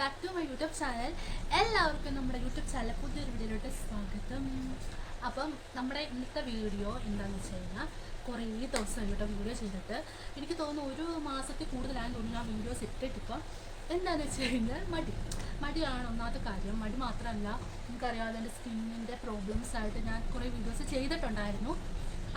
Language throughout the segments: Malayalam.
Back to my YouTube channel എല്ലാവർക്കും നമ്മുടെ യൂട്യൂബ് ചാനൽ പുതിയൊരു വീഡിയോയിലോട്ട് സ്വാഗതം. അപ്പം നമ്മുടെ ഇന്നത്തെ വീഡിയോ എന്താണെന്ന് വെച്ച് കഴിഞ്ഞാൽ കുറേ ദിവസം കേട്ടോ വീഡിയോ ചെയ്തിട്ട് എനിക്ക് തോന്നുന്നു ഒരു മാസത്തിൽ കൂടുതലാണെന്ന് തോന്നുന്നു ആ വീഡിയോസ് ഇട്ടിട്ടിപ്പം. എന്താണെന്ന് വെച്ച് കഴിഞ്ഞാൽ മടി. മടിയാണ് ഒന്നാമത്തെ കാര്യം. മടി മാത്രമല്ല എനിക്കറിയാതെ എന്റെ സ്കിന്നിന്റെ പ്രോബ്ലംസ് ആയിട്ട് ഞാൻ കുറേ വീഡിയോസ് ചെയ്തിട്ടുണ്ടായിരുന്നു.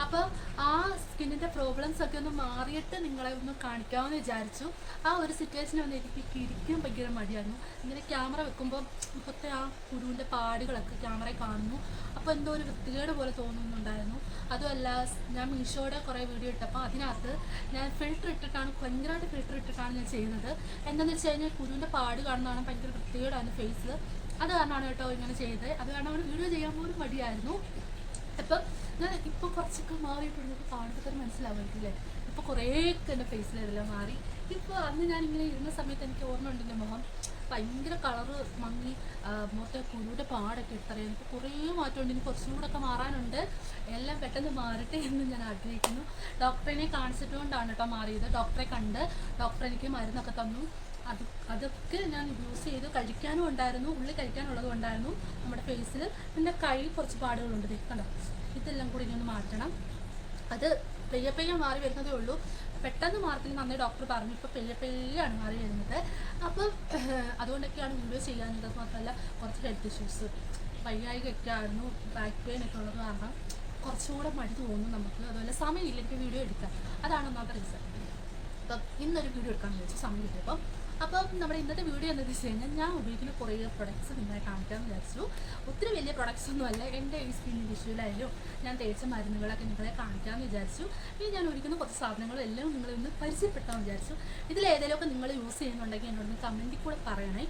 അപ്പോൾ ആ സ്കിന്നിന്റെ പ്രോബ്ലംസ് ഒക്കെ ഒന്ന് മാറിയിട്ട് നിങ്ങളെ ഒന്ന് കാണിക്കാമെന്ന് വിചാരിച്ചു. ആ ഒരു സിറ്റുവേഷൻ വന്ന് എനിക്ക് ഇരിക്കാൻ ഭയങ്കര മടിയായിരുന്നു. ഇങ്ങനെ ക്യാമറ വെക്കുമ്പോൾ ഇപ്പോഴത്തെ ആ കുരുവിന്റെ പാടുകളൊക്കെ ക്യാമറയിൽ കാണുന്നു. അപ്പോൾ എന്തോ ഒരു വൃത്തികേട് പോലെ തോന്നുന്നുണ്ടായിരുന്നു. അതുമല്ല ഞാൻ മീഷോയുടെ കുറേ വീഡിയോ ഇട്ടപ്പോൾ അതിനകത്ത് ഞാൻ ഫിൽറ്റർ ഇട്ടിട്ടാണ് ഭയങ്കരമായിട്ട് ഫിൽറ്റർ ഇട്ടിട്ടാണ് ഞാൻ ചെയ്യുന്നത്. എന്താണെന്ന് വെച്ച് കഴിഞ്ഞാൽ കുരുവിന്റെ പാട് കാണുന്നതാണ് ഭയങ്കര വൃത്തികേടാണ് ഫേസിൽ അത് കാരണമാണ് കേട്ടോ ഇങ്ങനെ ചെയ്തത്. അത് കാരണം വീഡിയോ ചെയ്യാൻ പോലും മടിയായിരുന്നു. അപ്പം ഞാൻ ഇപ്പോൾ കുറച്ചൊക്കെ മാറിയിട്ടുണ്ട് കാണുമ്പോൾ തന്നെ മനസ്സിലാവുമായിരിക്കില്ലേ ഇപ്പോൾ കുറേയൊക്കെ എന്റെ ഫേസിലെല്ലാം മാറി. ഇപ്പോൾ അന്ന് ഞാൻ ഇങ്ങനെ ഇരുന്ന സമയത്ത് എനിക്ക് ഓർമ്മ ഉണ്ട് മുഖം. ഭയങ്കര കളറ് മങ്ങി മൊത്തം കുരുവിന്റെ പാടൊക്കെ ഇട്ടറിയാം എനിക്ക് കുറേ മാറ്റമുണ്ട്. ഇനി കുറച്ചും കൂടെ ഒക്കെ മാറാനുണ്ട്. എല്ലാം പെട്ടെന്ന് മാറട്ടെ എന്ന് ഞാൻ ആഗ്രഹിക്കുന്നു. ഡോക്ടറിനെ കാണിച്ചിട്ടുകൊണ്ടാണ് കേട്ടോ മാറിയത്. ഡോക്ടറെ കണ്ട്. ഡോക്ടർ എനിക്ക് മരുന്നൊക്കെ തന്നു. അത് അതൊക്കെ ഞാൻ യൂസ് ചെയ്ത് കഴിക്കാനും ഉണ്ടായിരുന്നു ഉള്ളിൽ കഴിക്കാനുള്ളത് ഉണ്ടായിരുന്നു നമ്മുടെ ഫേസിൽ പിന്നെ കൈ കുറച്ച് പാടുകളുണ്ട് കണ്ടോ? ഇതെല്ലാം കൂടി ഇനി ഒന്ന് മാറ്റണം. അത് പെയ്യ പെയ്യ മാറി വരുന്നതേ ഉള്ളൂ. പെട്ടെന്ന് മാറത്തിന് നന്നായി ഡോക്ടർ പറഞ്ഞു. ഇപ്പോൾ പെയ്യ പെയ്യാണ് മാറി വരുന്നത്. അപ്പം അതുകൊണ്ടൊക്കെയാണ് വീഡിയോ അത് മാത്രമല്ല കുറച്ച് ഹെൽത്ത് ഇഷ്യൂസ് വയ്യായികയൊക്കെ ആയിരുന്നു. ബാക്ക് പെയിൻ ഒക്കെ ഉള്ളത് കാരണം കുറച്ചുകൂടെ മടി തോന്നും നമുക്ക്. അതുപോലെ സമയമില്ല എനിക്ക് വീഡിയോ എടുക്കാം അതാണ് ഒന്നാമത്തെ റീസൺ അപ്പം ഇന്നൊരു വീഡിയോ എടുക്കാൻ വിചാരിച്ചു സമയം കിട്ടിയപ്പം അപ്പം നമ്മുടെ ഇന്നത്തെ വീഡിയോ എന്താണെന്ന് വെച്ച് കഴിഞ്ഞാൽ ഞാൻ ഉപയോഗിക്കുന്ന കുറേ പ്രൊഡക്ട്സ് നിങ്ങളെ കാണിക്കാമെന്ന് വിചാരിച്ചു. ഒത്തിരി വലിയ പ്രൊഡക്ട്സ് ഒന്നുമല്ല എന്റെ ഈ സ്കിൻ ഇഷ്യൂലായാലും ഞാൻ തേച്ച മരുന്നുകളൊക്കെ നിങ്ങളെ കാണിക്കാമെന്ന് വിചാരിച്ചു. ഇനി ഞാൻ ഒരുക്കുന്ന കുറച്ച് സാധനങ്ങളും എല്ലാം നിങ്ങളെ ഒന്ന് പരിചയപ്പെടുത്താമെന്ന് വിചാരിച്ചു. ഇതിലേതെങ്കിലുമൊക്കെ നിങ്ങൾ യൂസ് ചെയ്യുന്നുണ്ടെങ്കിൽ എന്നോടൊന്ന് കമന്റിൽ കൂടെ പറയണേ.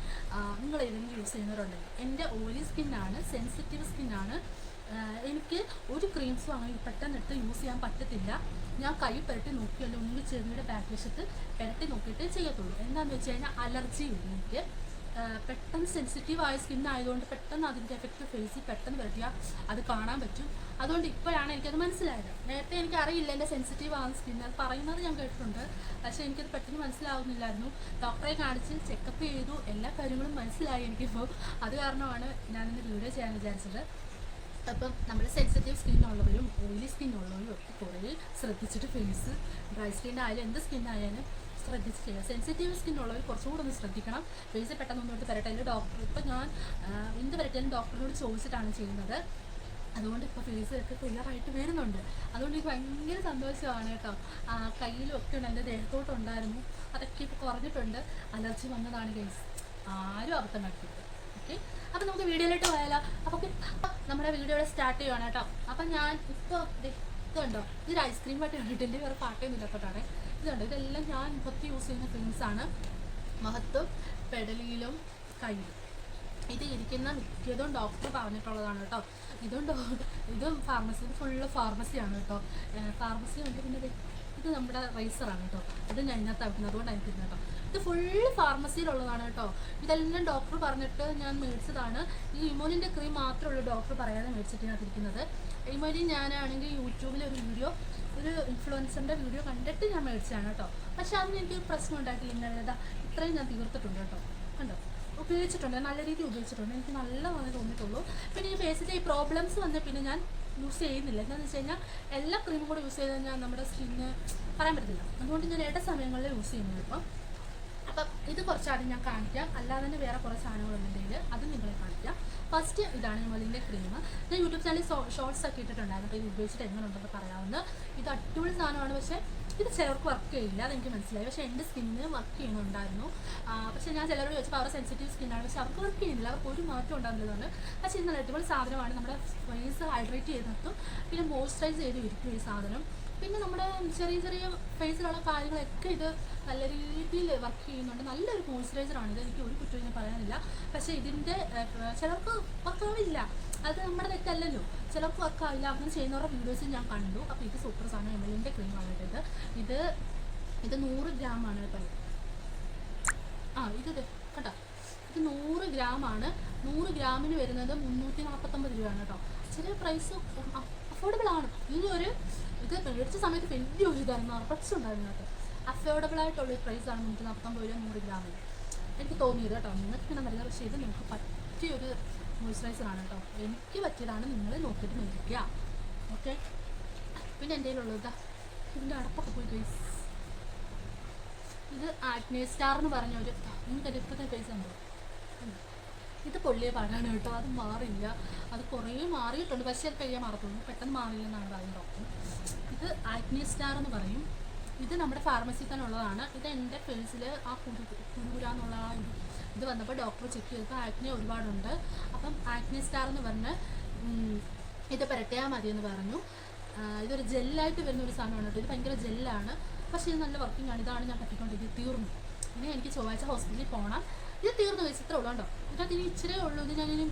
നിങ്ങൾ ഏതെങ്കിലും യൂസ് ചെയ്യുന്നവരുണ്ടെങ്കിൽ. എന്റെ ഓയിലി സ്കിന്നാണ് സെൻസിറ്റീവ് സ്കിന്നാണ് എനിക്ക് ഒരു ക്രീംസും അങ്ങനെ പെട്ടെന്നിട്ട് യൂസ് ചെയ്യാൻ പറ്റത്തില്ല. ഞാൻ കൈ പുരട്ടി നോക്കിയല്ലോ ഒന്നുകിൽ ചെവിയുടെ ബാക്ക് വശത്ത് പുരട്ടി നോക്കിയിട്ട് ചെയ്യത്തുള്ളൂ. എന്താണെന്ന് വെച്ച് കഴിഞ്ഞാൽ അലർജി ഉണ്ട് എനിക്ക്. പെട്ടെന്ന് സെൻസിറ്റീവ് ആയ സ്കിൻ ആയതുകൊണ്ട് പെട്ടെന്ന് അതിന്റെ എഫക്റ്റ് ഫേസിൽ പെട്ടെന്ന് വരിക അത് കാണാൻ പറ്റും. അതുകൊണ്ട് ഇപ്പോഴാണ് എനിക്കത് മനസ്സിലായത്. നേരത്തെ എനിക്ക് അറിയില്ല എന്റെ സെൻസിറ്റീവ് ആവുന്ന സ്കിൻ അത് പറയുന്നത് ഞാൻ കേട്ടിട്ടുണ്ട്. പക്ഷേ എനിക്കത് പെട്ടെന്ന് മനസ്സിലാവുന്നില്ലായിരുന്നു. ഡോക്ടറെ കാണിച്ച് ചെക്കപ്പ് ചെയ്തു. എല്ലാ കാര്യങ്ങളും മനസ്സിലായി എനിക്കിപ്പോൾ അത് കാരണമാണ് ഞാനിന്ന് വീഡിയോ ചെയ്യാൻ വിചാരിച്ചത്. അപ്പം നമ്മൾ സെൻസിറ്റീവ് സ്കിന്നുള്ളവരും ഓയിലി സ്കിന്നുള്ളവരും ഒക്കെ കുറേ ശ്രദ്ധിച്ചിട്ട് ഫേസ് ഡ്രൈ സ്കിൻ ആയാലും എന്ത് സ്കിൻ ആയാലും ശ്രദ്ധിച്ച് ചെയ്യുക സെൻസിറ്റീവ് സ്കിന്നുള്ളവർ കുറച്ചുകൂടെ ഒന്ന് ശ്രദ്ധിക്കണം. ഫേസ് പെട്ടെന്ന് എടുത്ത് വരട്ടെ. ഡോക്ടർ ഇപ്പം ഞാൻ എന്ത് വരട്ടാലും ഡോക്ടറിനോട് ചോദിച്ചിട്ടാണ് ചെയ്യുന്നത്. അതുകൊണ്ട് ഇപ്പോൾ ഫേസ് ഒക്കെ ക്ലിയർ ആയിട്ട് വരുന്നുണ്ട്. അതുകൊണ്ട് എനിക്ക് ഭയങ്കര സന്തോഷമാണ് കേട്ടോ. ആ, കയ്യിലും ഒക്കെ ഉണ്ട് എന്റെ ദേഹത്തോട്ടുണ്ടായിരുന്നു അതൊക്കെ ഇപ്പോൾ കുറഞ്ഞിട്ടുണ്ട്. അലർജി വന്നതാണ് കേസ് ആരും അബദ്ധം കാട്ടിയിട്ട് ഓക്കെ അപ്പം നമുക്ക് വീഡിയോയിലോട്ട് പോയാലോ? അപ്പോൾ നമ്മുടെ വീഡിയോയുടെ സ്റ്റാർട്ട് ചെയ്യുവാണ് കേട്ടോ. അപ്പം ഞാൻ ഇപ്പോൾ ഇതുണ്ടോ? ഇതൊരു ഐസ്ക്രീം പാട്ടാണ് എന്റെ വേറെ പാട്ടൊന്നും ഇല്ലാത്തതാണ് ഇതുണ്ട്. ഇതെല്ലാം ഞാൻ മുഖത്ത് യൂസ് ചെയ്യുന്ന ക്രീംസാണ് മഹത്വം പെടലിയിലും കയ്യിലും ഇത് ഇരിക്കുന്ന മിക്കതും ഡോക്ടർ പറഞ്ഞിട്ടുള്ളതാണ് കേട്ടോ. ഇതും ഇതും ഫാർമസി ഫുള്ള് ഫാർമസിയാണ് കേട്ടോ. ഫാർമസി ഉണ്ട് പിന്നെ ഇത് നമ്മുടെ റൈസറാണ് കേട്ടോ. ഇത് ഞാൻ ഇതിനകത്ത് വെക്കുന്നത്. അതുകൊണ്ടാണ് കേട്ടോ ഇത് ഫുള്ള് ഫാർമസിയിലുള്ളതാണ് കേട്ടോ. ഇതെല്ലാം ഡോക്ടർ പറഞ്ഞിട്ട് ഞാൻ മേടിച്ചതാണ്. ഈ ഇമോലിന്റെ ക്രീം മാത്രമുള്ള ഡോക്ടർ പറയാതെ മേടിച്ചിട്ടിരിക്കുന്നത് ഇമോലിൻ ഇമോലി ഞാനാണെങ്കിൽ യൂട്യൂബിൽ ഒരു വീഡിയോ ഒരു ഇൻഫ്ലുവൻസറിന്റെ വീഡിയോ കണ്ടിട്ട് ഞാൻ മേടിച്ചതാണ് കേട്ടോ. പക്ഷെ അന്ന് എനിക്ക് പ്രശ്നം ഉണ്ടായിട്ടില്ല ഇന്നലെ. ഇതാ ഇത്രയും ഞാൻ തീർത്തിട്ടുണ്ട് കേട്ടോ. കണ്ടോ? ഉപയോഗിച്ചിട്ടുണ്ട്. നല്ല രീതിയിൽ ഉപയോഗിച്ചിട്ടുണ്ട്. എനിക്ക് നല്ലതാണ് തോന്നിയിട്ടുള്ളൂ. പിന്നെ ഈ ഫേസിന്റെ ഈ പ്രോബ്ലംസ് വന്ന് പിന്നെ ഞാൻ യൂസ് ചെയ്യുന്നില്ല. എന്താണെന്ന് വെച്ച് കഴിഞ്ഞാൽ എല്ലാ ക്രീമും കൂടെ യൂസ് ചെയ്ത് കഴിഞ്ഞാൽ നമ്മുടെ സ്കിന്ന് പറയാൻ പറ്റില്ല അതുകൊണ്ട് ഞാൻ ഇട സമയങ്ങളിൽ യൂസ് ചെയ്യുന്നത് ഇപ്പം. അപ്പം ഇത് കുറച്ചാണ് ഞാൻ കാണിക്കാം. അല്ലാതെ തന്നെ വേറെ കുറേ സാധനങ്ങളുണ്ടെങ്കിൽ അത് നിങ്ങളെ കാണിക്കാം. ഫസ്റ്റ് ഇതാണ് ഇമലിന്റെ ക്രീം ഞാൻ യൂട്യൂബ് ചാനലിൽ ഷോർട്സ് ഒക്കെ ഇട്ടിട്ടുണ്ടായിരുന്നു. അപ്പോൾ ഇത് ഉപയോഗിച്ചിട്ട് എങ്ങനെ ഉണ്ടെന്ന് പറയാവുന്ന ഇത് അടിപൊളി സാധനമാണ്. പക്ഷേ ഇത് ചിലർക്ക് വർക്ക് ചെയ്യില്ല അതെനിക്ക് മനസ്സിലായി. പക്ഷേ എന്റെ സ്കിന്നിന് വർക്ക് ചെയ്യുന്നുണ്ടായിരുന്നു പക്ഷേ ഞാൻ ചിലരോട് ചോദിച്ചപ്പോൾ അവരുടെ സെൻസിറ്റീവ് സ്കിന്നാണ് പക്ഷേ അവർക്ക് വർക്ക് ചെയ്യുന്നില്ല. അവർക്ക് ഒരു മാറ്റം ഉണ്ടാകുന്നതുകൊണ്ട് പക്ഷേ ഇത് നല്ല അടിപൊളി സാധനമാണ്. നമ്മുടെ ഫേസ് ഹൈഡ്രേറ്റ് ചെയ്ത് നിർത്തും പിന്നെ മോയ്സ്ചറൈസ് ചെയ്ത് ഇരിക്കും ഈ സാധനം. പിന്നെ നമ്മുടെ ചെറിയ ചെറിയ ഫേസിലുള്ള കാര്യങ്ങളൊക്കെ ഇത് നല്ല രീതിയിൽ വർക്ക് ചെയ്യുന്നുണ്ട്. നല്ലൊരു മോയ്സ്ചറൈസറാണ് ഇത്. എനിക്ക് ഒരു ഇതിന് പറയാനില്ല. പക്ഷേ ഇതിന്റെ ചിലർക്ക് വർക്കാവില്ല അത് നമ്മുടെ തെറ്റല്ലല്ലോ. ചിലർക്ക് വർക്കാവില്ല അങ്ങനെ ചെയ്യുന്നവരുടെ വീഡിയോസ് ഞാൻ കണ്ടു. അപ്പോൾ ഇത് സൂപ്പർ സാധനം. എമലിന്റെ ക്രീമാണ് ഇത്. ഇത് ഇത് നൂറ് ഗ്രാമാണ് കേട്ടോ. ആ ഇത് കേട്ടോ ഇത് നൂറ് ഗ്രാമാണ് നൂറ് ഗ്രാമിന് വരുന്നത് മുന്നൂറ്റി നാൽപ്പത്തൊമ്പത് രൂപയാണ് കേട്ടോ. ചെറിയ പ്രൈസ് അഫോർഡബിൾ ആണ്. ഇതൊരു ഇത് മേടിച്ച സമയത്ത് വലിയ ഒരു ഇതായിരുന്നു. പ്രൈസ് ഉണ്ടായിരുന്നു കേട്ടോ അഫോർഡബിൾ ആയിട്ടുള്ള ഒരു പ്രൈസ് ആണ് നമുക്ക് നാൽപ്പത്തൊമ്പത് രൂപ നൂറ് ഗ്രാമിന് എനിക്ക് തോന്നിയത് കേട്ടോ. നിങ്ങൾക്ക് ഇങ്ങനെ നല്ല പക്ഷേ ഇത് നിങ്ങൾക്ക് പറ്റിയൊരു മോയ്സ്ചറൈസറാണ് കേട്ടോ. എനിക്ക് പറ്റിയതാണ് നിങ്ങൾ നോക്കിയിട്ട് മേടിക്കുക. ഓക്കെ പിന്നെ എന്റെ കയ്യിലുള്ളത് ഇതിന്റെ അടപ്പൊക്കെ പോയി ഗൈസ് ഇത് ആഗ്നേ സ്റ്റാർ എന്ന് പറഞ്ഞ ഒരു നിങ്ങൾക്ക് ഇപ്പോഴത്തെ ഗൈസ് ഉണ്ടോ. ഇത് പൊള്ളിയ പാടാണ് കേട്ടോ. അത് മാറില്ല. അത് കുറേ മാറിയിട്ടുണ്ട്. പക്ഷേ അത് കഴിയാൻ മാറത്തുള്ളൂ പെട്ടെന്ന് മാറില്ല എന്നാണ് പറയുന്നത് ഡോക്ടർ. ഇത് ആഗ്നിയ സ്റ്റാർ എന്ന് പറയും. ഇത് നമ്മുടെ ഫാർമസിയിൽ തന്നെ ഉള്ളതാണ് ഇത് എന്റെ ഫേസിൽ ആ കുരു കുരുകുരാന്നുള്ള ആ ഇത് വന്നപ്പോൾ ഡോക്ടർ ചെക്ക് ചെയ്തപ്പോൾ ആഗ്നി ഒരുപാടുണ്ട്. അപ്പം ആക്നെ സ്റ്റാർ എന്ന് പറഞ്ഞ് ഇത് പുരട്ടിയാൽ മതി എന്ന് പറഞ്ഞു. ഇതൊരു ജെല്ലായിട്ട് വരുന്ന ഒരു സാധനമാണ് കേട്ടോ. ഇത് ഭയങ്കര ജെല്ലാണ് പക്ഷേ ഇത് നല്ല വർക്കിംഗ് ആണ്. ഇതാണ് ഞാൻ പറ്റിക്കൊണ്ടിരിക്കുന്നത്. തീർന്നു. ഇനി എനിക്ക് ചൊവ്വാഴ്ച ഹോസ്പിറ്റലിൽ പോകണം ഇത് തീർന്നു വെച്ചിത്രേ ഉള്ളൂ കേട്ടോ. ഇനി ഇച്ചിരി ഉള്ളൂ. ഇത് ഞാനിനി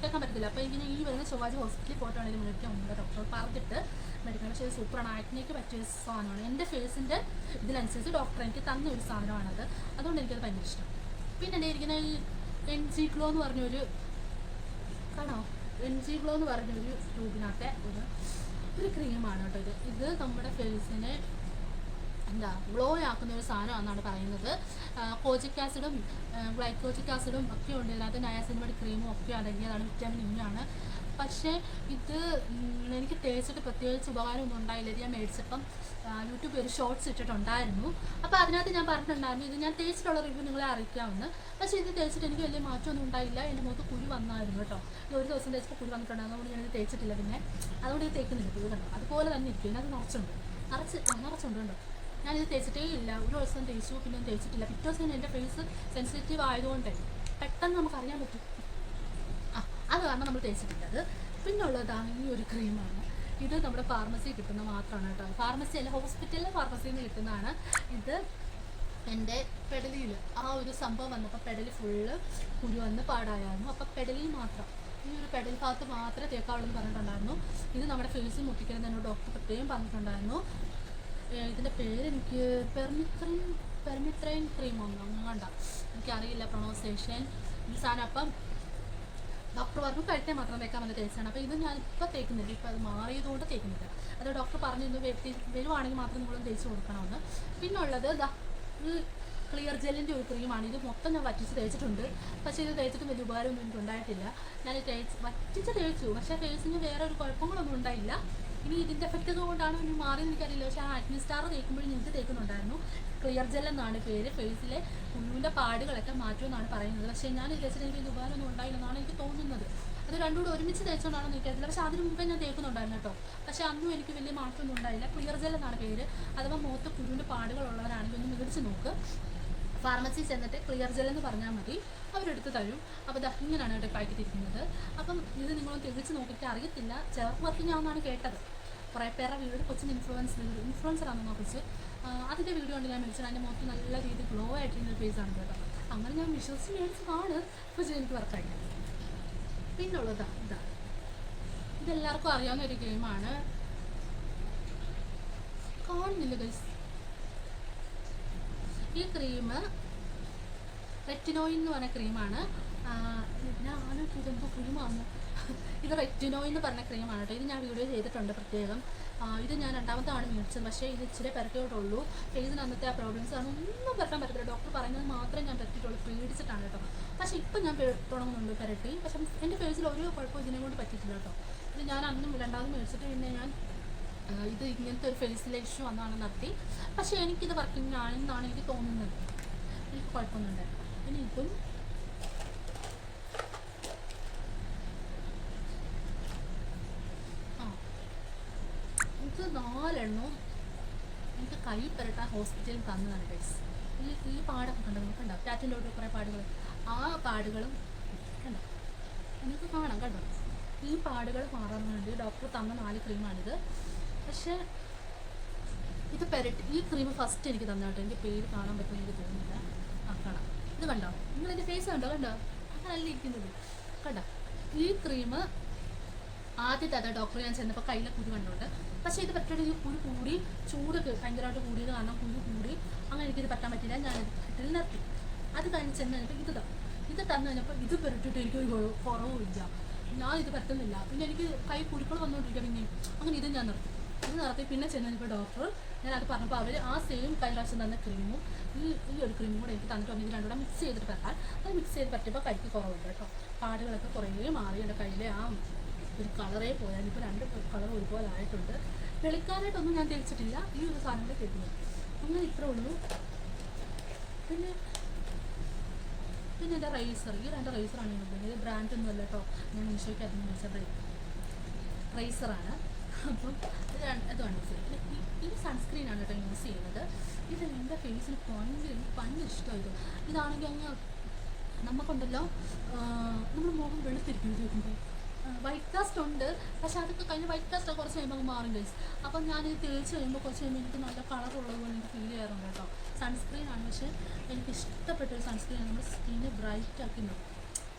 കേൾക്കാൻ പറ്റത്തില്ല. അപ്പോൾ ഇങ്ങനെ ഈ വരുന്ന ചൊവ്വാഴ്ച ഹോസ്പിറ്റലിൽ പോയിട്ടാണെങ്കിൽ മേടിക്കാൻ ഒന്നുകൂടെ ഡോക്ടർ പറഞ്ഞിട്ട് മേടിക്കണം പക്ഷേ സൂപ്പറാണ് ആക്നിക്ക് പറ്റിയ സാധനമാണ്. എന്റെ ഫേസിന്റെ ഇതിനനുസരിച്ച് ഡോക്ടർ എനിക്ക് തന്ന ഒരു സാധനമാണത് അതുകൊണ്ട് എനിക്കത് ഭയങ്കര ഇഷ്ടം. പിന്നെ എന്റെ ഇരിക്കുന്ന ഈ എൻ ജി ഗ്ലോ എന്ന് പറഞ്ഞൊരു കാണോ? എൻ ജി ഗ്ലോ എന്ന് പറഞ്ഞൊരു ട്യൂബിനകത്തെ ഒരു ഒരു ക്രീമാണ് കേട്ടോ ഇത്. ഇത് നമ്മുടെ ഫേസിനെ എന്താ ഗ്ലോ ആക്കുന്ന ഒരു സാധനമാണെന്നാണ് പറയുന്നത്. കോജിക് ആസിഡും ഗ്ലൈക്കോജിക് ആസിഡും ഒക്കെ ഉണ്ട്. ഇതിനകത്ത് നയാസിൻമഡ് ക്രീമും ഒക്കെ അടങ്ങിയതാണ് വിറ്റാമിൻ ഇ ആണ്. പക്ഷേ ഇത് എനിക്ക് തേച്ചിട്ട് പ്രത്യേകിച്ച് ഉപകാരമൊന്നും ഉണ്ടായില്ല. ഞാൻ മേടിച്ചപ്പം യൂട്യൂബിൽ ഒരു ഷോർട്സ് ഇട്ടിട്ടുണ്ടായിരുന്നു. അപ്പോൾ അതിനകത്ത് ഞാൻ പറഞ്ഞിട്ടുണ്ടായിരുന്നു ഇത് ഞാൻ തേച്ചിട്ടുള്ള റിവ്യൂ നിങ്ങളെ അറിയിക്കാമെന്ന്. പക്ഷേ ഇത് തേച്ചിട്ട് എനിക്ക് വലിയ മാറ്റമൊന്നും ഉണ്ടായില്ല. എന്റെ മുഖത്ത് കുരു വന്നായിരുന്നു കേട്ടോ. ഇത് ഒരു ദിവസം തേച്ചിട്ട് കുരു വന്നിട്ടുണ്ടായിരുന്നു. അതുകൊണ്ട് ഞാനിത് തേച്ചിട്ടില്ല പിന്നെ. അതുകൊണ്ട് ഇത് തേക്കുന്നില്ല കുരു കണ്ടോ. അതുപോലെ തന്നെ ഇരിക്കും അത് നിറച്ചുണ്ട്. നിറച്ച് നിറച്ചുണ്ട് കണ്ടോ? ഞാനിത് തേച്ചിട്ടേ ഇല്ല. ഒരു ദിവസം തേച്ചു പിന്നെ തേച്ചിട്ടില്ല. പിറ്റേ ദിവസം എന്റെ ഫേസ് സെൻസിറ്റീവ് ആയതുകൊണ്ട് പെട്ടെന്ന് നമുക്ക് അറിയാൻ പറ്റും. ആ അത് കാരണം നമ്മൾ തേച്ചിട്ടുള്ളത് പിന്നെ ഉള്ളതാണ് ഈ ഒരു ക്രീമാണ്. ഇത് നമ്മുടെ ഫാർമസിയിൽ കിട്ടുന്ന മാത്രമാണ് കേട്ടോ. ഫാർമസി അല്ല ഹോസ്പിറ്റലിലെ ഫാർമസിയിൽ നിന്ന് കിട്ടുന്നതാണ്. ഇത് എന്റെ പെടലിയിൽ ആ ഒരു സംഭവം വന്നപ്പോൾ പെടലി ഫുള്ള് കുരു വന്ന് പാടായിരുന്നു. അപ്പോൾ പെടലിൽ മാത്രം ഈ ഒരു പെടൽ ഭാഗത്ത് മാത്രമേ തേക്കാവുള്ളൂ എന്ന് പറഞ്ഞിട്ടുണ്ടായിരുന്നു. ഇത് നമ്മുടെ ഫേസിൽ മുട്ടിക്കരുതെന്ന് ഡോക്ടർ പ്രത്യേകം പറഞ്ഞിട്ടുണ്ടായിരുന്നു. ഇതിന്റെ പേര് എനിക്ക് പെർമിത്രൈൻ പെർമിത്രൈൻ ക്രീം ഒന്നും അങ്ങനെ കണ്ട എനിക്കറിയില്ല പ്രൊണൗൺസിയേഷൻ ഈ സാധനം അപ്പം ഡോക്ടർ പറഞ്ഞു കഴിക്കാൻ മാത്രം തേക്കാൻ വന്ന തേച്ചാണ് അപ്പോൾ ഇത് ഞാൻ ഇപ്പോൾ തേക്കുന്നില്ല. ഇപ്പോൾ അത് മാറിയതുകൊണ്ട് തേക്കുന്നില്ല. അത് ഡോക്ടർ പറഞ്ഞിരുന്നു വെട്ടി വരുവാണെങ്കിൽ മാത്രം നിങ്ങളും തേച്ച് കൊടുക്കണമെന്ന്. പിന്നെ ഉള്ളത് ക്ലിയർ ജെല്ലിന്റെ ഒരു ക്രീമാണ് ഇത് മൊത്തം ഞാൻ വറ്റിച്ച് തേച്ചിട്ടുണ്ട്. പക്ഷേ ഇത് തേച്ചിട്ട് വലിയ ഉപകാരമൊന്നും എനിക്ക് ഉണ്ടായിട്ടില്ല ഞാൻ തേച്ച് വറ്റിച്ച് തേച്ചു. പക്ഷേ ഫേസിന് വേറെ ഒരു കുഴപ്പങ്ങളൊന്നും ഉണ്ടായില്ല. ഇനി ഇതിന്റെ എഫക്റ്റ് കൊണ്ടാണ് ഇനി മാറി എനിക്കറിയില്ല പക്ഷേ ആ ആക്നി സ്റ്റാർ തേക്കുമ്പോഴും ഞങ്ങൾക്ക് തേക്കുന്നുണ്ടായിരുന്നു. ക്ലിയർ ജെൽ എന്നാണ് പേര്. ഫേസിലെ കുഞ്ഞുവിന്റെ പാടുകളൊക്കെ മാറ്റുമെന്നാണ് പറയുന്നത്. പക്ഷേ ഞാൻ ഇത് തേച്ചിട്ട് എനിക്ക് ഉപകാരമൊന്നും ഉണ്ടായില്ലെന്നാണ് എനിക്ക് തോന്നുന്നത്. അത് രണ്ടുകൂടെ ഒരുമിച്ച് തേച്ചുകൊണ്ടാണ് എനിക്കറിയില്ല പക്ഷേ അതിന് മുമ്പേ ഞാൻ തേക്കുന്നുണ്ടായിരുന്നു കേട്ടോ. പക്ഷേ അന്നും എനിക്ക് വലിയ മാറ്റമൊന്നും ഉണ്ടായില്ല. ക്ലിയർ ജെൽ എന്നാണ് പേര്. അഥവാ മുഖത്ത് കുഞ്ഞുവിന്റെ പാടുകളുള്ളവരാണെങ്കിൽ ഒന്ന് മേടിച്ച് നോക്ക്. ഫാർമസി ചെന്നിട്ട് ക്ലിയർ ജെൽ എന്ന് പറഞ്ഞാൽ മതി. അവരെടുത്ത് തരും. അപ്പോൾ ദാ ഇങ്ങനെയാണ് കേട്ടോ പാക്കറ്റ് ഇരിക്കുന്നത്. അപ്പം ഇത് നിങ്ങളൊന്ന് തികച്ച് നോക്കിയിട്ട് അറിയത്തില്ല. ചേർക്ക് വർക്കിംഗ് ആവുന്നതാണ് കേട്ടത്. കുറേ പേരുടെ വീട് കൊച്ചിന് ഇൻഫ്ലുവൻസ് ഇൻഫ്ലുവൻസർ ആണെന്ന് കുറിച്ച് അതിന്റെ വീഡിയോ ഉണ്ട് ഞാൻ മേടിച്ചത് അതിന്റെ മുഖത്ത് നല്ല രീതിയിൽ ഗ്ലോ ആയിട്ടിരുന്ന ആണ് കേട്ടോ. അങ്ങനെ ഞാൻ വിശ്വസിച്ച് മേടിച്ചതാണ്. പക്ഷേ എനിക്ക് പിന്നെ പിന്നുള്ളതാ ഇതാ. ഇതെല്ലാവർക്കും അറിയാവുന്ന ഒരു ഗെയിമാണ് കാണുന്നില്ല ഗൈസ് ഈ ക്രീം റെറ്റിനോയിൻ എന്ന് പറഞ്ഞ ക്രീമാണ് ആലോചിച്ചത് എന്തോ ക്രീമാണ് ഇത് റെറ്റിനോ എന്ന് പറഞ്ഞ ക്രീമാണ് കേട്ടോ. ഇത് ഞാൻ വീഡിയോ ചെയ്തിട്ടുണ്ട് പ്രത്യേകം. ഇത് ഞാൻ രണ്ടാമത്താണ് മേടിച്ചത്. പക്ഷേ ഇത് ഇച്ചിരി പെരക്കോട്ടുള്ളൂ ഫേസിന് അന്നത്തെ ആ പ്രോബ്ലംസ് ആണ്. ഒന്നും പറയാൻ പറ്റില്ല ഡോക്ടർ പറയുന്നത് മാത്രമേ ഞാൻ പറ്റിയിട്ടുള്ളൂ. പേടിച്ചിട്ടാണ് കേട്ടോ. പക്ഷേ ഇപ്പം ഞാൻ തുടങ്ങുന്നുണ്ട് പരട്ടി. പക്ഷേ എന്റെ ഫേസിൽ ഒരു കുഴപ്പം ഇതിനെ കൊണ്ട് പറ്റിയിട്ടില്ല കേട്ടോ. ഇത് ഞാൻ അന്നും രണ്ടാമത് മേടിച്ചിട്ട് പിന്നെ ഞാൻ ഇത് ഇങ്ങനത്തെ ഒരു ഫേസിലെ ഇഷ്യൂ വന്നാണ് നടത്തി പക്ഷേ എനിക്കിത് വർക്കിംഗ് ആണെന്നാണ് എനിക്ക് തോന്നുന്നത്. എനിക്ക് കുഴപ്പമൊന്നുമില്ല. പിന്നെ ഇതും ആ ഇത് നാലെണ്ണവും എനിക്ക് കൈ പുരട്ടാൻ ഹോസ്പിറ്റലിൽ തന്നതാണ് ഗൈസ് ഈ ഈ പാടൊക്കെ കണ്ടോ? നിങ്ങൾക്ക് കണ്ടോ ടാറ്റിന്റെ കുറേ പാടുകൾ ആ പാടുകളും കണ്ടോ? നിങ്ങൾക്ക് കാണാം കണ്ടോ? ഈ പാടുകൾ മാറാൻ വേണ്ടി ഡോക്ടർ തന്ന നാല് ക്രീമാണിത് പക്ഷേ ഇത് പെരട്ടി ഈ ക്രീം ഫസ്റ്റ് എനിക്ക് തന്ന കേട്ടോ. എനിക്ക് പേര് കാണാൻ പറ്റുമെന്ന് എനിക്ക് തോന്നുന്നില്ല. ആ കാണാം. ഇത് കണ്ടോ? നിങ്ങൾ എന്റെ ഫേസ് കണ്ടോ? കണ്ടോ? അങ്ങനല്ല ഇരിക്കുന്നത്. കണ്ടോ? ഈ ക്രീം ആദ്യത്തെ അതാ ഡോക്ടർ ഞാൻ ചെന്നപ്പോൾ കയ്യിലെ കുരു കണ്ടുണ്ട് പക്ഷേ ഇത് ഈ കുരു കൂടി ചൂടൊക്കെ ഭയങ്കരമായിട്ട് കൂടിയത് കാരണം കുരു കൂടി. അങ്ങനെ എനിക്കിത് പറ്റാൻ പറ്റില്ല ഞാൻ കിട്ടിൽ നിർത്തി. അത് കഴിഞ്ഞ് ചെന്ന് കഴിഞ്ഞപ്പോൾ ഇത് തന്നു. ഇത് തന്നു കഴിഞ്ഞപ്പോൾ ഇത് പെരട്ടിട്ട് എനിക്കൊരു കുഴ- കുറവും ഇല്ല. ഞാൻ ഇത് പറ്റുന്നില്ല. പിന്നെ എനിക്ക് കൈ കുരുക്കൾ വന്നുകൊണ്ടിരിക്കുക പിന്നെ. അങ്ങനെ ഇത് ഞാൻ നിർത്തി. ഇത് നിർത്തി. പിന്നെ ചെന്ന് കഴിഞ്ഞപ്പോൾ ഡോക്ടർ ഞാൻ അത് പറഞ്ഞപ്പോൾ അവർ ആ സെയിം പ്രാവശ്യം തന്ന ക്രീമും ഈ ഈ ഒരു ക്രീമും കൂടെ എനിക്ക് തന്നിട്ട് വന്നു ഇത് രണ്ടും കൂടെ മിക്സ് ചെയ്തിട്ട് പറ്റാൻ അത് മിക്സ് ചെയ്ത് പറ്റിയപ്പോൾ കൈക്ക് കുറവുണ്ട് കേട്ടോ. പാടുകളൊക്കെ കുറേ മാറി എന്റെ കയ്യിലെ ആ ഒരു കളറേ പോയാൽ ഇപ്പോൾ രണ്ട് കളർ ഒരുപോലെ ആയിട്ടുണ്ട്. വെളുക്കാനായിട്ടൊന്നും ഞാൻ തേച്ചിട്ടില്ല. ഈ ഒരു സാധനം കിട്ടുന്നു അങ്ങനെ ഇത്രേ ഉള്ളൂ. പിന്നെ പിന്നെ എന്റെ റൈസർ ഈ രണ്ട് റൈസറാണ് ഞാൻ ഉപയോഗിക്കുന്നത്. ബ്രാൻഡ് ഒന്നും അല്ല കേട്ടോ ഞാൻ മീഷോയ്ക്ക് അതിന് മേടിച്ച റൈസറാണ് അപ്പം ഇത് ഇതാണ് പിന്നെ ഈ- സൺസ്ക്രീനാണ് കേട്ടോ യൂസ് ചെയ്യുന്നത്. ഇത് എന്റെ ഫേസിന് ഭയങ്കര എനിക്ക് ഭയങ്കര ഇഷ്ടമായത് ഇതാണെങ്കിൽ അങ്ങ് നമുക്കുണ്ടല്ലോ നമ്മുടെ മുഖം വെളുത്തിരിക്കും ഇത് വെക്കുമ്പോൾ വൈറ്റ് കാസ്റ്റ് ഉണ്ട്. പക്ഷെ അതൊക്കെ കഴിഞ്ഞ് വൈറ്റ് കാസ്റ്റ് കുറച്ച് കഴിയുമ്പോൾ മാറും ഗൈസ് അപ്പം ഞാനിത് തേച്ച് കഴിയുമ്പോൾ കുറച്ച് കഴിയുമ്പോൾ എനിക്ക് നല്ല കളർ ഉള്ളത് പോലെ എനിക്ക് ഫീൽ ചെയ്യാറുണ്ട് കേട്ടോ. സൺസ്ക്രീൻ ആണ്. പക്ഷേ എനിക്ക് ഇഷ്ടപ്പെട്ട ഒരു സൺസ്ക്രീൻ നമ്മുടെ സ്കിന്ന് ബ്രൈറ്റ് ആക്കി നിർത്തും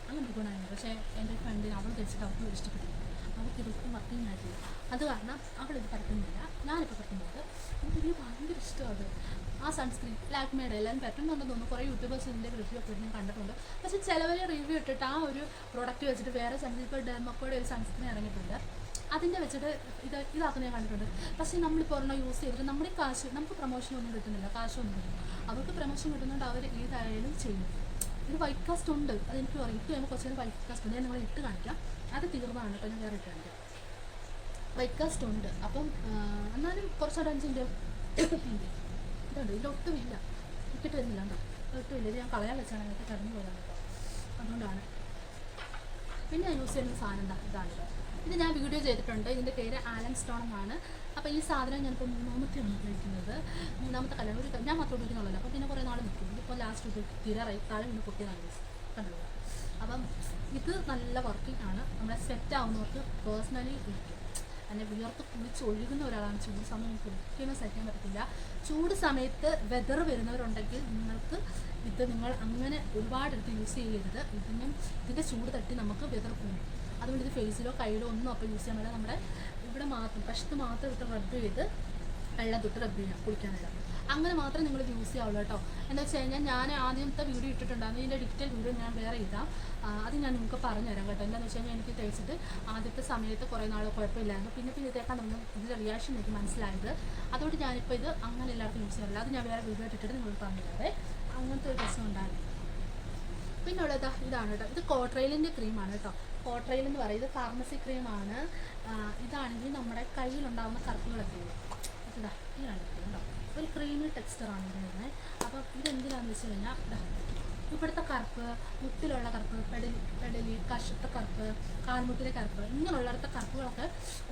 അങ്ങനെ ഒരു ഗുണമായിരുന്നു പക്ഷേ എന്റെ ഫ്രണ്ടിന് അവൾ തേച്ചിട്ട് അവൾക്ക് ഇഷ്ടപ്പെട്ടു. അവൾക്ക് ഇതൊട്ടും വർക്കിംഗ് ആയിട്ടില്ല അത് കാരണം അവളിത് പറ്റുന്നില്ല ഞാനിപ്പോൾ പറ്റുന്നത് എനിക്ക് ഭയങ്കര ഇഷ്ടമാണ്. ആ സൺസ്ക്രീൻ ലാക്മേഡ് എല്ലാവരും പറ്റുന്നുണ്ടെന്ന് തോന്നുന്നു കുറേ യൂട്യൂബേഴ്സ് ഇതിന്റെ റിവ്യൂ ഒക്കെ ഞാൻ കണ്ടിട്ടുണ്ട്. പക്ഷേ ചിലവർ റിവ്യൂ ഇട്ടിട്ട് ആ ഒരു പ്രോഡക്റ്റ് വെച്ചിട്ട് വേറെ സൺസ്ക്രീൻ ഇപ്പോൾ ഡെർമക്കോയുടെ ഒരു സൺസ്ക്രീൻ ഇറങ്ങിയിട്ടുണ്ട്. അതിന്റെ വെച്ചിട്ട് ഇത് ഇതാക്കുന്ന ഞാൻ കണ്ടിട്ടുണ്ട്. പക്ഷേ നമ്മളിപ്പോൾ ഒരെണ്ണം യൂസ് ചെയ്തിട്ട് നമ്മുടെ കാശ് നമുക്ക് പ്രൊമോഷൻ ഒന്നും കിട്ടുന്നില്ല. കാശൊന്നും കിട്ടും അവർക്ക് പ്രൊമോഷൻ കിട്ടുന്നുണ്ട് അവർ ഏതായാലും ചെയ്യും. ഇത് വൈറ്റ് കാസ്റ്റ് ഉണ്ട്. അതെനിക്ക് പറയും. ഇട്ട് കഴിയുമ്പോൾ കുറച്ച് നേരം വൈറ്റ് കാസ്റ്റ് ഉണ്ട്. ഞാൻ നിങ്ങളെ ഇട്ട് കാണിക്കാം. അത് തീർന്നതാണ്. ഇപ്പം ഞാൻ വേറെ ഇട്ട് കാണിക്കാം. വൈറ്റ് കാസ്റ്റ് ഉണ്ട്. അപ്പം എന്നാലും കുറച്ചുകൂടെ അഞ്ചിന്റെ ഇതുണ്ട്. ഇതിലൊട്ടുമില്ല ഇട്ടിട്ട് വരുന്നില്ല കേട്ടോ ഒട്ടുമില്ല ഇത് ഞാൻ കളയാൻ വെച്ചാണ് എനിക്ക് കടന്നു പോകാൻ അതുകൊണ്ടാണ്. പിന്നെ ഞാൻ യൂസ് ചെയ്യുന്ന സാധനം ഇതാണ്. ഇത് ഞാൻ വീഡിയോ ചെയ്തിട്ടുണ്ട്. ഇതിന്റെ പേര് ആലൻ സ്റ്റോൺ എന്നാണ്. അപ്പോൾ ഈ സാധനം ഞാനിപ്പോൾ മൂന്നാമത്തെയാണ് ഉപയോഗിക്കുന്നത് മൂന്നാമത്തെ കല്യാണം. ഒരു ഞാൻ മാത്രം ഉപയോഗിക്കുന്നുള്ളൂ. അപ്പോൾ പിന്നെ കുറേ നാൾ നിൽക്കും. ഇപ്പോൾ ലാസ്റ്റ് ഇത് തീരാറായി. താഴെ നിന്ന് പൊട്ടിയതാണ് കണ്ടുള്ളത് അപ്പം ഇത് നല്ല വർക്കിംഗ് ആണ്. നമ്മളെ സെറ്റ് ആവുന്നവർക്ക് പേഴ്സണലി ഉപയോഗിക്കും എന്നെ വിയർത്ത് കുളിച്ച് ഒഴുകുന്ന ഒരാളാണ് ചൂട് സമയം ഒരിക്കലും സഹിക്കാൻ പറ്റത്തില്ല. ചൂട് സമയത്ത് വെതർ വരുന്നവരുണ്ടെങ്കിൽ നിങ്ങൾക്ക് ഇത് നിങ്ങൾ അങ്ങനെ ഒരുപാടെടുത്ത് യൂസ് ചെയ്യരുത്. ഇതിനും ഇതിന്റെ ചൂട് തട്ടി നമുക്ക് വെതർ പോകും അതുകൊണ്ട് ഇത് ഫേസിലോ കയ്യിലോ ഒന്നും അപ്പോൾ യൂസ് ചെയ്യാൻ നമ്മുടെ ഇവിടെ മാത്രം പശത്ത് മാത്രം ഇട്ട് റബ്ബ് ചെയ്ത് വെള്ളം തൊട്ട് റബ്ബ് ചെയ്യാം കുളിക്കാനില്ല. അങ്ങനെ മാത്രമേ നിങ്ങൾ യൂസ് ചെയ്യാവുള്ളൂ കേട്ടോ. എന്താ വെച്ച് കഴിഞ്ഞാൽ ഞാൻ ആദ്യത്തെ വീഡിയോ ഇട്ടിട്ടുണ്ടായിരുന്നു. ഇതിന്റെ ഡിജിറ്റൽ വീഡിയോ ഞാൻ വേറെ ആ, അത് ഞാൻ നിങ്ങൾക്ക് പറഞ്ഞു തരാം കേട്ടോ. എന്താണെന്ന് വെച്ച് കഴിഞ്ഞാൽ എനിക്ക് തേച്ചിട്ട് ആദ്യത്തെ സമയത്ത് കുറേ നാൾ കുഴപ്പമില്ലായിരുന്നു. പിന്നെ പിന്നെ തേക്കാൻ നമ്മൾ ഇതിന്റെ റിയാക്ഷൻ എനിക്ക് മനസ്സിലായത്. അതുകൊണ്ട് ഞാനിപ്പോൾ ഇത് അങ്ങനെ എല്ലാവർക്കും യൂസ് ചെയ്യാറില്ല. അത് ഞാൻ വേറെ വീഡിയോ ഇട്ടിട്ട് നിങ്ങൾ പറഞ്ഞു അങ്ങനത്തെ ഒരു പ്രശ്നം ഉണ്ടായിരുന്നു പിന്നെ ഉള്ളത് ഇതാണ് കേട്ടോ. ഇത് കോട്രയിലിന്റെ ക്രീമാണ് കേട്ടോ. കോട്രയിൽ എന്ന് പറയുന്നത് ഫാർമസി ക്രീമാണ് ഇതാണെങ്കിൽ നമ്മുടെ കയ്യിലുണ്ടാകുന്ന കറുപ്പുകളൊക്കെ? ഇതാ ഇതാണ്. ഒരു ക്രീമി ടെക്സ്ചറാണ് ഇത് വരുന്നത്. അപ്പം ഇതെന്തിനാന്ന് വെച്ച് കഴിഞ്ഞാൽ ഇതാ ഇവിടുത്തെ കറുപ്പ് മുട്ടിലുള്ള കറുപ്പ് പെടലി പെടലി കഷത്തെ കറുപ്പ് കാൽമുട്ടിലെ കറുപ്പ് ഇങ്ങനെയുള്ളിടത്തെ കറുപ്പുകളൊക്കെ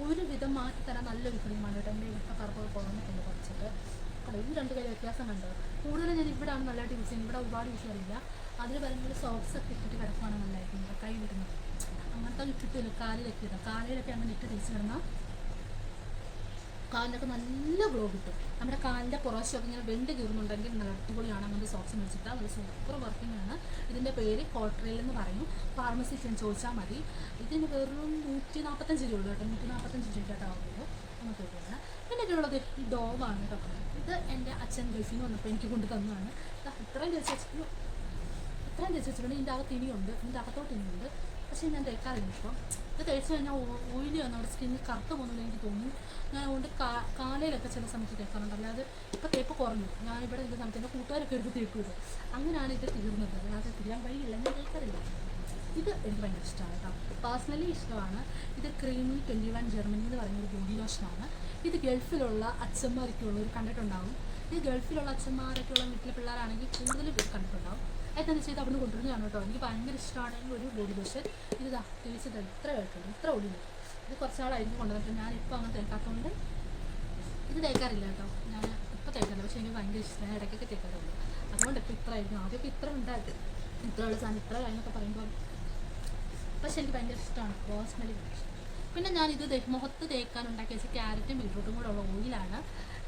ഒരുവിധം മാറ്റി തരാൻ നല്ലൊരു ക്രീമാണ് കേട്ടോ. എന്റെ ഇവിടുത്തെ കറുപ്പ് കുറഞ്ഞിട്ടുണ്ട് കുറച്ചിട്ട് കണ്ടോ ഈ രണ്ട് കയ്യിൽ വ്യത്യാസം കണ്ടോ? കൂടുതലും ഞാൻ ഇവിടെയാണ് നല്ലതായിട്ട് യൂസ് ചെയ്യുന്നത് ഇവിടെ ഒരുപാട് യൂസ് ചെയ്യാറില്ല. അതിൽ പറയുമ്പോൾ സോക്സ് ഒക്കെ ഇട്ടിട്ട് കിടക്കുവാണ് നല്ലതായിരിക്കും. കൈ വിടുന്നത് അങ്ങനത്തെ ഇട്ടിട്ടില്ല കാലിലൊക്കെ ഇടാം. കാലിലൊക്കെ അങ്ങനെ ഇട്ട് തിരിച്ചു കിടന്നാൽ കാലിലൊക്കെ നല്ല ഗ്ലോ കിട്ടും. നമ്മുടെ കാലിന്റെ പുറശമൊക്കെ ഇങ്ങനെ വെണ്ട് കീറുന്നുണ്ടെങ്കിൽ നല്ല അടിപൊളിയാണ് അങ്ങനത്തെ സോക്സ് മേടിച്ചിട്ട്. അത് സൂപ്പർ വർക്കിംഗ് ആണ്. ഇതിന്റെ പേര് കോട്രയിൽ എന്ന് പറയും. ഫാർമസി ചെന്ന് ചോദിച്ചാൽ മതി. ഇതിന് വെറും നൂറ്റി നാൽപ്പത്തഞ്ച് രൂപ കേട്ടോ. നൂറ്റി നാൽപ്പത്തഞ്ച് രൂപയ്ക്കായിട്ട് ആവുള്ളൂ നമുക്ക് കിട്ടുന്നത് പിന്നെ ഇതിലുള്ളത് ഈ ഡോവാണ് കേട്ടോ. ഇത് എന്റെ അച്ഛൻ ഗൾഫിൽ നിന്ന് വന്നപ്പോൾ എനിക്ക് കൊണ്ട് തന്നതാണ്. ഇത്രയും തേച്ച് വെച്ചിട്ട് ഇത്രയും തേച്ച് വെച്ചിട്ടുണ്ട്. ഇതിന്റെ അകത്ത് ഇനിയുണ്ട്. ഇതിന്റെ അകത്തോട്ട് ഇനിയുണ്ട്. പക്ഷേ ഞാൻ തേക്കാറില്ല ഇപ്പോൾ ഇത് തേച്ച് കഴിഞ്ഞാൽ ഓയിലി വന്ന് അവിടെ സ്കിന്നിൽ കറുത്ത് പോകുന്നില്ല എനിക്ക് തോന്നി ഞാൻ അതുകൊണ്ട് കാലയിലൊക്കെ ചില സമയത്ത് തേക്കാറുണ്ട്. അല്ലാതെ ഇപ്പം തേപ്പ് കുറഞ്ഞു. ഞാൻ ഇവിടെ ഇരുന്ന സമയത്ത് എന്റെ കൂട്ടുകാരൊക്കെ എടുത്ത് തേപ്പ് ഇടും. അങ്ങനെയാണ് ഇത് തീർന്നത് അല്ലാതെ തീരാൻ വഴിയില്ല. ഞാൻ തേക്കാറില്ല. ഇത് എനിക്ക് ഭയങ്കര ഇഷ്ടമാണ് കേട്ടോ. പേഴ്സണലി ഇഷ്ടമാണ്. ഇത് ക്രീമി ട്വന്റി വൺ ജർമ്മനി എന്ന് പറയുന്ന ഒരു ബോഡി ലോഷനാണ് ഇത് ഗൾഫിലുള്ള അച്ഛന്മാരൊക്കെ ഉള്ളവർ കണ്ടിട്ടുണ്ടാവും. ഇത് ഗൾഫിലുള്ള അച്ഛന്മാരൊക്കെയുള്ള വീട്ടിലെ പിള്ളേരാണെങ്കിൽ കൂടുതലും ഇത് കണ്ടിട്ടുണ്ടാവും. എന്താണെന്ന് വെച്ചാൽ ഇത് അവിടെ കൊണ്ടുവരുന്നതാണ് കേട്ടോ. എനിക്ക് ഭയങ്കര ഇഷ്ടമാണ് ഒരു ബോഡി ലോഷൻ ഇത് തേച്ചിട്ട് എത്ര കേട്ടോ ഇത്ര ഒടി ഇത് കുറച്ച് നാളായിരിക്കും കൊണ്ടുവന്നിട്ട്. ഞാൻ ഇപ്പോൾ അങ്ങനെ തേക്കാത്തതുകൊണ്ട് ഇത് തേക്കാറില്ല കേട്ടോ. ഞാൻ ഇപ്പോൾ തേക്കാറില്ല. പക്ഷേ എനിക്ക് ഭയങ്കര ഇഷ്ടമാണ് ഇടയ്ക്കൊക്കെ തേക്കാറുള്ളൂ അതുകൊണ്ട് ഇപ്പോൾ ഇത്ര ആയിരുന്നു. ആദ്യമൊക്കെ ഇത്ര ഉണ്ടായിട്ട് ഇത്ര ഉള്ള സാധനം ഇത്ര കാര്യങ്ങളൊക്കെ പറയുമ്പോൾ പക്ഷെ എനിക്ക് ഭയങ്കര ഇഷ്ടമാണ്. പേഴ്സണലി പിന്നെ ഞാൻ ഇത് ദേ- മുഖത്ത് തേക്കാൻ ഉണ്ടാക്കിയ വെച്ചാൽ ക്യാരറ്റും ബീട്രൂട്ടും കൂടെ ഉള്ള ഓയിലാണ്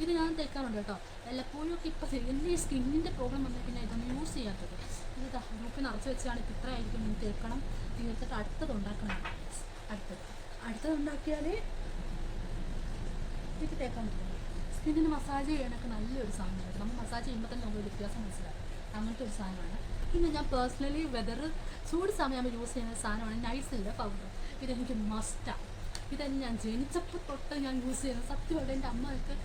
ഇത് ഞാൻ തേക്കാറുണ്ട് കേട്ടോ. വല്ലപ്പോഴും ഒക്കെ ഇപ്പോൾ എന്റെ സ്കിന്നിന്റെ പ്രോബ്ലം വന്നാൽ പിന്നെ ഇതൊന്നും യൂസ് ചെയ്യാത്തത്. ഇത് ഗ്രൂപ്പിൽ നിറച്ച് വെച്ചാണ് ഇപ്പം ഇത്ര ആയിരിക്കും ഇനി തേക്കണം. തീർത്തിട്ട് അടുത്തത് ഉണ്ടാക്കണം. അടുത്തത്. അടുത്തത് ഉണ്ടാക്കിയാൽ ഇത് തേക്കാൻ പറ്റില്ല. സ്കിന്നിന് മസാജ് ചെയ്യാനൊക്കെ നല്ലൊരു സാധനമാണ് നമ്മൾ മസാജ് ചെയ്യുമ്പോൾ തന്നെ നമുക്ക് വ്യത്യാസം മനസ്സിലാക്കും അങ്ങനത്തെ ഒരു സാധനമാണ്. പിന്നെ ഞാൻ പേഴ്സണലി വെതർ ചൂട് സമയമാകുമ്പോൾ യൂസ് ചെയ്യുന്ന സാധനമാണ് നൈസിന്റെ പൗഡർ ഇതെനിക്ക് മസ്റ്റാണ് ഇതെന്നെ ഞാൻ ജനിച്ചപ്പോൾ തൊട്ട് ഞാൻ യൂസ് ചെയ്യുന്നത് സത്യമായിട്ട് എന്റെ അമ്മയൊക്കെ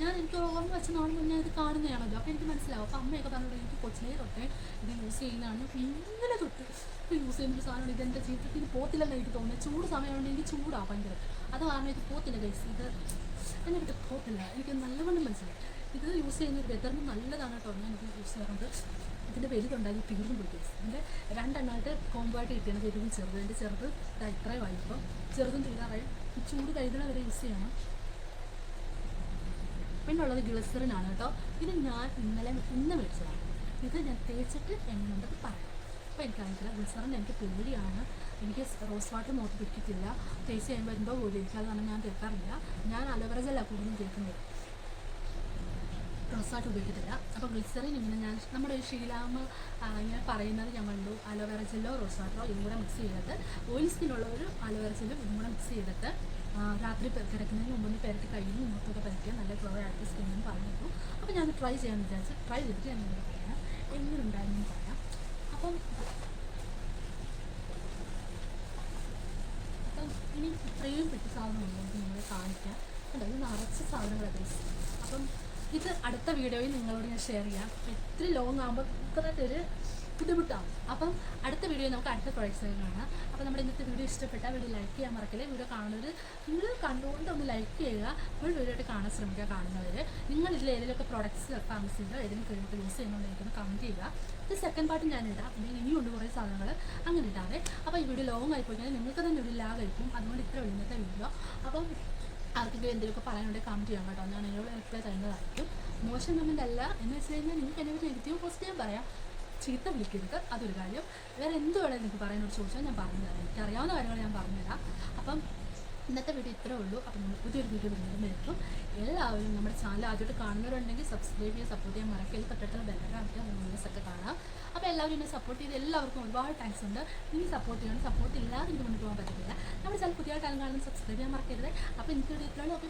ഞാൻ എനിക്ക് ഓർമ്മ വെച്ച് ഞാൻ ഇത് കാണുന്നതാണല്ലോ. അപ്പോൾ എനിക്ക് മനസ്സിലാവും. അപ്പോൾ അമ്മയൊക്കെ പറഞ്ഞോട് എനിക്ക് കൊച്ചിലേ തൊട്ടേ ഇത് യൂസ് ചെയ്യുന്നതാണ്. ഇന്നലെ തൊട്ട് യൂസ് ചെയ്യുന്നൊരു സാധനമാണ്. ഇത് എന്റെ ജീവിതത്തിൽ പോത്തില്ലെന്ന് എനിക്ക് തോന്നുന്നത്. ചൂട് സമയമുണ്ട് എനിക്ക് ചൂടാണ് ഭയങ്കര. അത് കാരണം ഇത് പോത്തില്ല ഗൈസ് ഇത് എന്നെ വിട്ട് പോത്തില്ല. എനിക്ക് നല്ലവണ്ണം മനസ്സിലായി. ഇത് യൂസ് ചെയ്യുന്ന ഒരു വെതറിന് നല്ലതാണ് കേട്ടോ. ഞാൻ ഇത് യൂസ് ചെയ്യാറുണ്ട്. ഇതിന്റെ വലുതുണ്ടായി തീർന്നു പോയി ഗൈസ് ഇതിന്റെ രണ്ടെണ്ണമായിട്ട് കോമ്പായിട്ട് കിട്ടിയാണ് വലുതും ചെറുത്. എന്റെ ചെറുത് ഇത് ഇത്രയും ആയിപ്പോൾ ചെറുതും തീരാറായി ചൂട് കഴുതണ വരെ യൂസ് ചെയ്യണം. പിന്നെ ഗ്ലിസറിൻ ആണ് കേട്ടോ. ഇത് ഞാൻ ഇന്നലെ ഇന്ന് മേടിച്ചതാണ്. ഇത് ഞാൻ തേച്ചിട്ട് എങ്ങനെയുണ്ടെന്ന് പറയാം അപ്പോൾ എനിക്കറിയത്തില്ല ഗ്ലിസറിൻ എനിക്ക് പേടിയാണ്. എനിക്ക് റോസ് വാട്ടർ നോക്കി പിടിക്കത്തില്ല. തേച്ച് കഴിയുമ്പോൾ എന്തോ പോലെ ഇരിക്കും. അതാണ് ഞാൻ തേക്കാറില്ല. ഞാൻ അലോവേറ ജെല്ലാണ് കൂടുതലും തേക്കുന്നത്. വാട്ടർ ഉപയോഗിക്കത്തില്ല. അപ്പോൾ ഗ്ലിസറിൻ ഇങ്ങനെ ഞാൻ നമ്മുടെ ഒരു ഷീലാമ ഇങ്ങനെ പറയുന്നത് ഞാൻ കണ്ടു. അലോവേറ ജെല്ലോ വാട്ടറോ ഇതും കൂടെ മിക്സ് ചെയ്തിട്ട്. ഓയിൽ സ്കിന്നുള്ളവർ അലോവേറ ജെല്ലും ഇതും കൂടെ മിക്സ് ചെയ്തിട്ട് രാത്രി കിടക്കുന്നതിന് മുമ്പ് ഒന്ന് പെരട്ടി കഴിയുന്നു മുഖത്തൊക്കെ പരട്ടിയാൽ നല്ല ഗ്ലോ ആയിട്ട് സ്കിന്നും പറഞ്ഞിരുന്നു അപ്പോൾ ഞാൻ ട്രൈ ചെയ്യാമെന്ന് വിചാരിച്ചു ട്രൈ ചെയ്തിട്ട് ഞാൻ നിങ്ങളോട് പറയാം. എങ്ങനെ ഉണ്ടായിരുന്നു പറയാം. അപ്പം അപ്പം ഇനി ഇത്രയും പെട്ടി ഉണ്ടെങ്കിൽ നിങ്ങളെ കാണിക്കാം. അതായത് നിറച്ച സാധനങ്ങളൊക്കെ അപ്പം ഇത് അടുത്ത വീഡിയോയിൽ നിങ്ങളോട് ഞാൻ ഷെയർ ചെയ്യാം. എത്ര ലോങ് ആകുമ്പോൾ ഇത്രയൊരു ബുദ്ധിമുട്ടാവും. അപ്പം അടുത്ത വീഡിയോ നമുക്ക് അടുത്ത പ്രൊഡക്ട്സ് കാണാം. അപ്പോൾ നമ്മുടെ ഇന്നത്തെ വീഡിയോ ഇഷ്ടപ്പെട്ടാൽ വീഡിയോ ലൈക്ക് ചെയ്യാൻ മറക്കില്ല. വീഡിയോ കാണുന്നവർ നിങ്ങൾ കണ്ടുകൊണ്ട് ഒന്ന് ലൈക്ക് ചെയ്യുക. ഫുൾ വീഡിയോ ആയിട്ട് കാണാൻ ശ്രമിക്കുക കാണുന്നവർ നിങ്ങൾ ഇതിൽ ഏതെങ്കിലുമൊക്കെ പ്രൊഡക്ട്സ് താമസിക്കുക ഏതെങ്കിലും ക്രീമൊക്കെ യൂസ് ചെയ്യുന്നുണ്ടെങ്കിൽ കമന്റ് ചെയ്യുക. ഇത് സെക്കൻഡ് പാർട്ട് ഞാൻ ഇടാം. പിന്നെ ഇനിയുണ്ട് കുറേ സാധനങ്ങൾ അങ്ങനെ ഇടാതെ അപ്പോൾ ഈ വീഡിയോ ലോങ് ആയി പോയി കഴിഞ്ഞാൽ നിങ്ങൾക്ക് തന്നെ ഒരു ലാഗ് ആയിരിക്കും. അതുകൊണ്ട് ഇത്ര ഇന്നത്തെ വീഡിയോ അപ്പം ആർക്കെങ്കിലും എന്തെങ്കിലുമൊക്കെ പറയാനുണ്ടെങ്കിൽ കമന്റ് ചെയ്യാം കേട്ടോ. ഞാൻ നിങ്ങളോട് റിപ്ലൈ തരുന്നതായിരിക്കും. മോശം കമന്റ് അല്ല. എന്ന് വെച്ച് കഴിഞ്ഞാൽ നിങ്ങൾക്ക് എന്നെ നെഗറ്റീവ് പോസിറ്റീവ് പറയാം. ചീത്ത വിളിക്കരുത്. അതൊരു കാര്യം. വേറെ എന്ത് വേണമെങ്കിലും നിങ്ങൾക്ക് പറയാനോട് ചോദിച്ചാൽ ഞാൻ പറഞ്ഞു തരാം. എനിക്ക് അറിയാവുന്ന കാര്യങ്ങൾ ഞാൻ പറഞ്ഞു തരാം. അപ്പം ഇന്നത്തെ വീഡിയോ ഇത്രേ ഉള്ളൂ. അപ്പം നമ്മൾ പുതിയൊരു വീഡിയോ വരുത്തും എല്ലാവരും നമ്മുടെ ചാനൽ ആദ്യമായിട്ട് കാണുന്നവരുണ്ടെങ്കിൽ സബ്സ്ക്രൈബ് ചെയ്യാൻ സപ്പോർട്ട് ചെയ്യാൻ മറക്കരുത്. തൊട്ടിട്ടുള്ള ബെല്ലൊക്കെ വീഡിയോസ് ഒക്കെ കാണാം. അപ്പോൾ എല്ലാവരും എന്നെ സപ്പോർട്ട് ചെയ്ത് എല്ലാവർക്കും ഒരുപാട് താങ്ക്സ് ഉണ്ട്. ഇനി സപ്പോർട്ട് ചെയ്യണം. സപ്പോർട്ട് ഇല്ലാതെ എനിക്ക് മുന്നോട്ട് പോകാൻ പറ്റത്തില്ല. നമ്മുടെ ചാനൽ പുതിയ കാലം കാണുന്നത് സബ്സ്ക്രൈബ് ചെയ്യാൻ മറക്കരുത്. അപ്പോൾ എനിക്ക് വീഡിയോ ഇത്രയുള്ളൂ ഓക്കെ